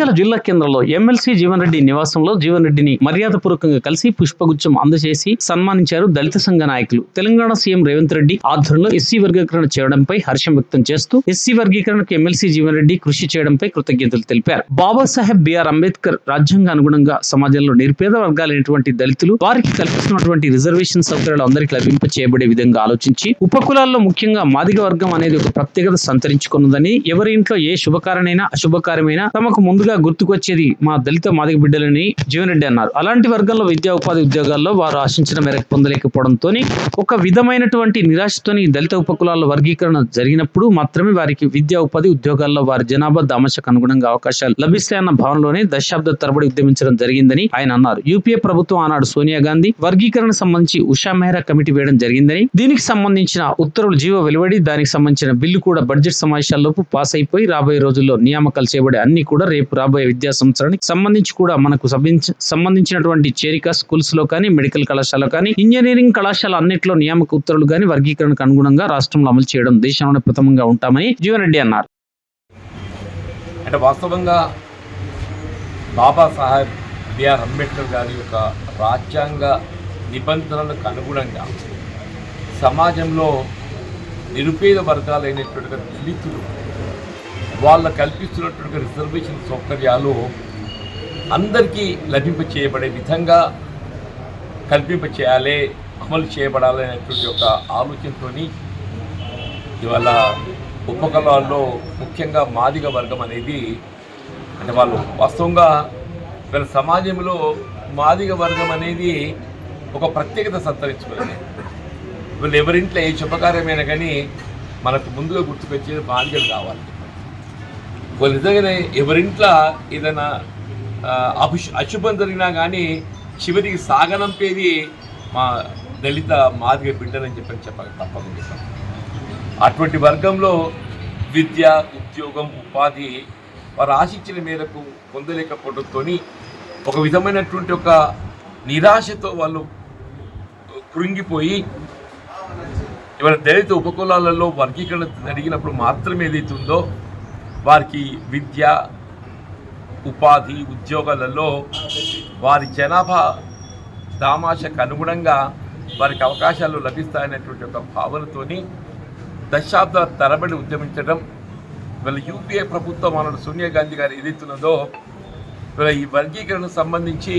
నంద్యాల జిల్లా కేంద్రంలో ఎమ్మెల్సీ జీవన్ రెడ్డి నివాసంలో జీవన్ రెడ్డిని మర్యాదపూర్వకంగా కలిసి పుష్పగుచ్చం అందజేసి సన్మానించారు దళిత సంఘ నాయకులు. తెలంగాణ సీఎం రేవంత్ రెడ్డి ఆధ్వర్యంలో ఎస్సీ వర్గీకరణ చేయడంపై హర్షం వ్యక్తం చేస్తూ ఎస్సీ వర్గీకరణకు ఎమ్మెల్సీ జీవన్ రెడ్డి కృషి చేయడంపై కృతజ్ఞతలు తెలిపారు. బాబాసాహెబ్ బిఆర్ అంబేద్కర్ రాజ్యాంగ అనుగుణంగా సమాజంలో నిరుపేద వర్గాలైనటువంటి దళితులు వారికి కల్పిస్తున్నటువంటి రిజర్వేషన్ సౌకర్యాలు అందరికీ లభింప చేయబడే విధంగా ఆలోచించి ఉపకులాల్లో ముఖ్యంగా మాదిగ వర్గం అనేది ఒక ప్రత్యేకత సంతరించుకున్నదని ఎవరి ఇంట్లో ఏ శుభకారణైనా అశుభకారమైనా తమకు ముందుగా గుర్తుకొచ్చేది మా దళిత మాదిక బిడ్డలని జీవన్రెడ్డి అన్నారు. అలాంటి వర్గంలో విద్యా ఉపాధి ఉద్యోగాల్లో వారు ఆశించిన మేరకు పొందలేకపోవడంతో ఒక విధమైనటువంటి నిరాశతోని దళిత ఉపకులాల వర్గీకరణ జరిగినప్పుడు మాత్రమే వారికి విద్యా ఉపాధి ఉద్యోగాల్లో వారి జనాభా దామశకు అనుగుణంగా అవకాశాలు లభిస్తాయన్న భావనలోనే దశాబ్ద తరబడి ఉద్యమించడం జరిగిందని ఆయన అన్నారు. యూపీఏ ప్రభుత్వం ఆనాడు సోనియా గాంధీ వర్గీకరణ సంబంధించి ఉషా మెహ్రా కమిటీ వేయడం జరిగిందని దీనికి సంబంధించిన ఉత్తర్వులు జీవ వెలువడి దానికి సంబంధించిన బిల్లు కూడా బడ్జెట్ సమావేశాల్లోపు పాస్ అయిపోయి రాబోయే రోజుల్లో నియామకాలు చేయబడే అన్ని కూడా రేపు రాబోయే విద్యా సంవత్సరానికి సంబంధించి కూడా మనకు సంబంధించినటువంటి చేరిక స్కూల్స్లో కానీ మెడికల్ కళాశాల కానీ ఇంజనీరింగ్ కళాశాల అన్నింటిలో నియామక ఉత్తర్వులు కానీ వర్గీకరణకు అనుగుణంగా రాష్ట్రంలో అమలు చేయడం దేశంలోనే ప్రథమంగా ఉంటామని జీవన్ రెడ్డి అన్నారు. అంటే వాస్తవంగా బాబాసాహెబ్ బిఆర్ అంబేద్కర్ గారి యొక్క రాజ్యాంగ నిబంధనలకు అనుగుణంగా సమాజంలో నిరుపేద వర్గాలైనటువంటి దళితులు వాళ్ళ కల్పిస్తున్నటువంటి రిజర్వేషన్ సౌకర్యాలు అందరికీ లభింప చేయబడే విధంగా కల్పింప చేయాలి అమలు చేయబడాలి అనేటువంటి ఒక ఆలోచనతోని ఇవాళ ఉపకళాల్లో ముఖ్యంగా మాదిగ వర్గం అనేది అంటే వాళ్ళు వాస్తవంగా వీళ్ళ సమాజంలో మాదిగ వర్గం అనేది ఒక ప్రత్యేకత సంతరించుకునేది వీళ్ళు ఎవరింట్లో ఏ శుభకార్యమైనా కానీ మనకు ముందుగా గుర్తుకొచ్చేది మాదిగలు కావాలి. వాళ్ళు నిజంగానే ఎవరింట్లో ఏదైనా ఆ, అశుభం జరిగినా కానీ చివరికి సాగనంపేది మా దళిత మాదిగ బిడ్డలని చెప్పని చెప్పక తప్పకుండా అటువంటి వర్గంలో విద్య ఉద్యోగం ఉపాధి వారు ఆశించిన మేరకు పొందలేకపోవడంతో ఒక విధమైనటువంటి ఒక నిరాశతో వాళ్ళు కృంగిపోయి ఇవాళ దళిత ఉపకులాలలో వర్గీకరణ జరిగినప్పుడు మాత్రమే ఏదైతుందో వారికి విద్య ఉపాధి ఉద్యోగాలలో వారి జనాభా దామాషకు అనుగుణంగా వారికి అవకాశాలు లభిస్తాయనేటువంటి ఒక భావనతోని దశాబ్దాల తరబడి ఉద్యమించడం వీళ్ళ యూపీఏ ప్రభుత్వం మన సోనియా గాంధీ గారు ఏదైతున్నదో వీళ్ళ ఈ వర్గీకరణకు సంబంధించి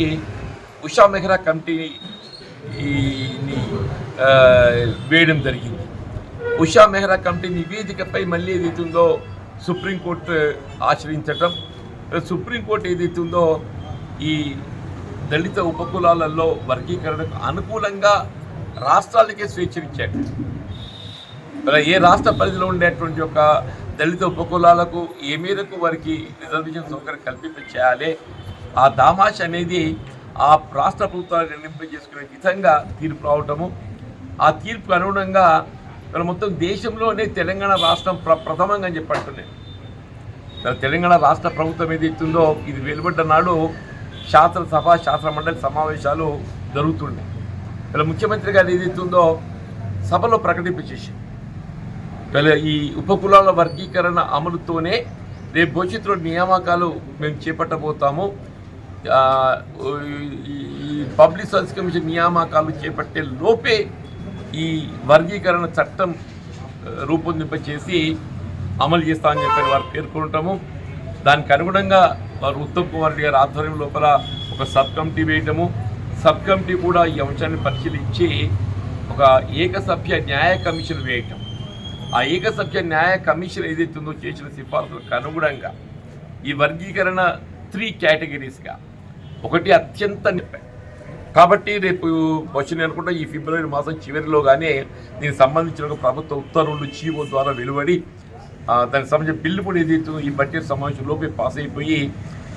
ఉషా మెహ్రా కమిటీని వేయడం జరిగింది. ఉషా మెహ్రా కమిటీ నివేదికపై మళ్ళీ ఏదైతుందో సుప్రీంకోర్టు ఆశ్రయించటం. సుప్రీంకోర్టు ఏదైతుందో ఈ దళిత ఉపకులాలలో వర్గీకరణకు అనుకూలంగా రాష్ట్రాలకే స్వేచ్ఛనిచ్చాడు. మరి ఏ రాష్ట్ర పరిధిలో ఉండేటువంటి ఒక దళిత ఉపకులాలకు ఏ మేరకు వారికి రిజర్వేషన్ సౌకర్యం కల్పింప చేయాలి ఆ దామాష అనేది ఆ రాష్ట్ర ప్రభుత్వాలు నిర్ణయింప చేసుకునే విధంగా తీర్పు రావటము. ఆ తీర్పు అనుగుణంగా ఇక్కడ మొత్తం దేశంలోనే తెలంగాణ రాష్ట్రం ప్ర ప్రథమంగా అని చెప్పంటున్నాయి తెలంగాణ రాష్ట్ర ప్రభుత్వం ఏదైతుందో ఇది వెలువడ్డ నాడు శాసనసభ శాసన మండలి సమావేశాలు జరుగుతుండే. ఇలా ముఖ్యమంత్రి గారు ఏదైతుందో సభలో ప్రకటింపచేసి ఇలా ఈ ఉపకులాల వర్గీకరణ అమలుతోనే రేపు భవిష్యత్తులో నియామకాలు మేము చేపట్టబోతాము. ఈ- ఈ పబ్లిక్ సర్వీస్ కమిషన్ నియామకాలు చేపట్టే లోపే ఈ వర్గీకరణ చట్టం రూపొందింప చేసి అమలు చేస్తామని చెప్పి వారు పేర్కొంటాము దానికి అనుగుణంగా వారు ఉత్తమ్ కుమార్ రెడ్డి గారి ఆధ్వర్యం లోపల ఒక సబ్ కమిటీ వేయటము. సబ్ కమిటీ కూడా ఈ అంశాన్ని పరిశీలించి ఒక ఏకసభ్య న్యాయ కమిషన్ వేయటం. ఆ ఏకసభ్య న్యాయ కమిషన్ ఏదైతుందో చేసిన సిఫార్సులకు అనుగుణంగా ఈ వర్గీకరణ త్రీ కేటగిరీస్గా. ఒకటి అత్యంత కాబట్టి రేపు వచ్చి అనుకుంటా ఈ ఫిబ్రవరి మాసం చివరిలోగానే దీనికి సంబంధించిన ఒక ప్రభుత్వ ఉత్తర్వులు చీవో ద్వారా వెలువడి దానికి సంబంధించిన బిల్లు కూడా ఏదైతే ఈ బడ్జెట్ సమావేశంలోపే పాస్ అయిపోయి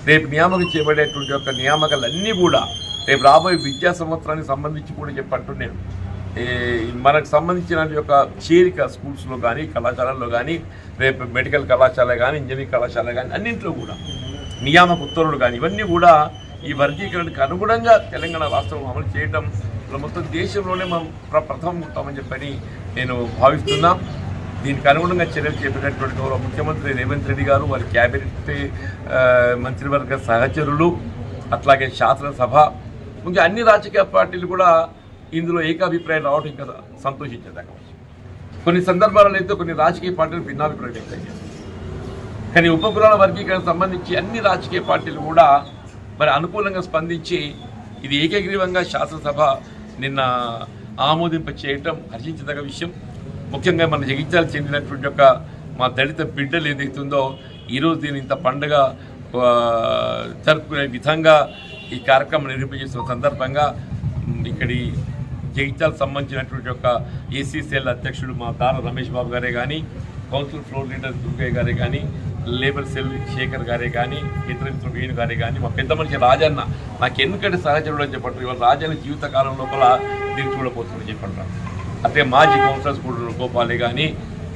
రేపు నియామకం చేయబడేటువంటి యొక్క నియామకాలన్నీ కూడా రేపు రాబోయే విద్యా సంవత్సరానికి సంబంధించి కూడా చెప్పట్టు నేను మనకు సంబంధించిన యొక్క చేరిక స్కూల్స్లో కానీ కళాశాలల్లో కానీ రేపు మెడికల్ కళాశాల కానీ ఇంజనీరింగ్ కళాశాల కానీ అన్నింటిలో కూడా నియామక ఉత్తర్వులు కానీ ఇవన్నీ కూడా ఈ వర్గీకరణకు అనుగుణంగా తెలంగాణ రాష్ట్రం అమలు చేయటం మొత్తం దేశంలోనే మనం ప్ర ప్రథమం ఉంటామని చెప్పని నేను భావిస్తున్నా. దీనికి అనుగుణంగా చర్యలు చేపట్టినటువంటి గౌరవ ముఖ్యమంత్రి రేవంత్ రెడ్డి గారు వారి క్యాబినెట్ మంత్రివర్గ సహచరులు అట్లాగే శాసనసభ ఇంకా అన్ని రాజకీయ పార్టీలు కూడా ఇందులో ఏకాభిప్రాయం రావడం ఇంకా సంతోషించేదాకా కొన్ని సందర్భాలలో అయితే కొన్ని రాజకీయ పార్టీలు భిన్నాభిప్రాయం వ్యక్తం కానీ ఉపకులాల వర్గీకరణ సంబంధించి అన్ని రాజకీయ పార్టీలు కూడా మరి అనుకూలంగా స్పందించి ఇది ఏకగ్రీవంగా శాసనసభ నిన్న ఆమోదింప చేయటం హర్షించదగ్గ విషయం. ముఖ్యంగా మన జగిత్యాల చెందినటువంటి యొక్క మా దళిత బిడ్డలు ఏదైతుందో ఈరోజు దీని ఇంత పండుగ జరుపుకునే విధంగా ఈ కార్యక్రమం నిర్వహించేస్తున్న సందర్భంగా ఇక్కడి జగిత్యాలకు సంబంధించినటువంటి యొక్క ఏసీసీఎల్ అధ్యక్షుడు మా దార రమేష్ బాబు గారే కానీ కౌన్సిల్ ఫ్లోర్ లీడర్ దుర్గయ్య గారే కానీ లేబర్ సెల్ శేఖర్ గారే కానీ ఇతర మిత్రుడు వేణు గారే కానీ మా పెద్ద మనిషి రాజన్న నాకు ఎందుకంటే సహచరుడు అని చెప్పండి ఇవాళ రాజన్న జీవితకాలం లోపల దీన్ని చూడబోతుందని చెప్పంటారు. అదే మాజీ కౌన్సిలర్స్ కూడా గోపాలే కానీ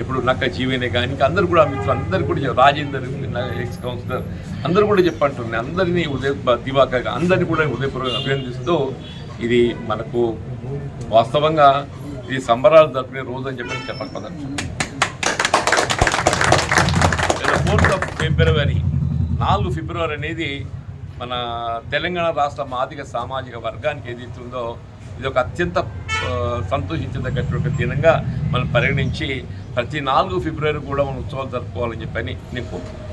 ఇప్పుడు నక్క జీవనే కానీ ఇంకా అందరు కూడా మిత్రులు అందరు కూడా రాజేందర్ ఎక్స్ కౌన్సిలర్ అందరూ కూడా చెప్పంటున్నాయి అందరినీ ఉదయ దివాకర్ అందరినీ కూడా ఉదయపూర్వకంగా అభినందిస్తూ ఇది మనకు వాస్తవంగా ఇది సంబరాలు జరుపుకునే రోజు అని చెప్పి చెప్పకపోతాను ఫోర్త్ ఆఫ్ ఫిబ్రవరి నాలుగు ఫిబ్రవరి అనేది మన తెలంగాణ రాష్ట్ర ఆర్థిక సామాజిక వర్గానికి ఏదైతే ఉందో ఇది ఒక అత్యంత సంతోషించదగ్గటువంటి దినంగా మనం పరిగణించి ప్రతి నాలుగు ఫిబ్రవరి కూడా మనం ఉత్సవాలు జరుపుకోవాలని చెప్పని నేను కోరుకుంటున్నాను.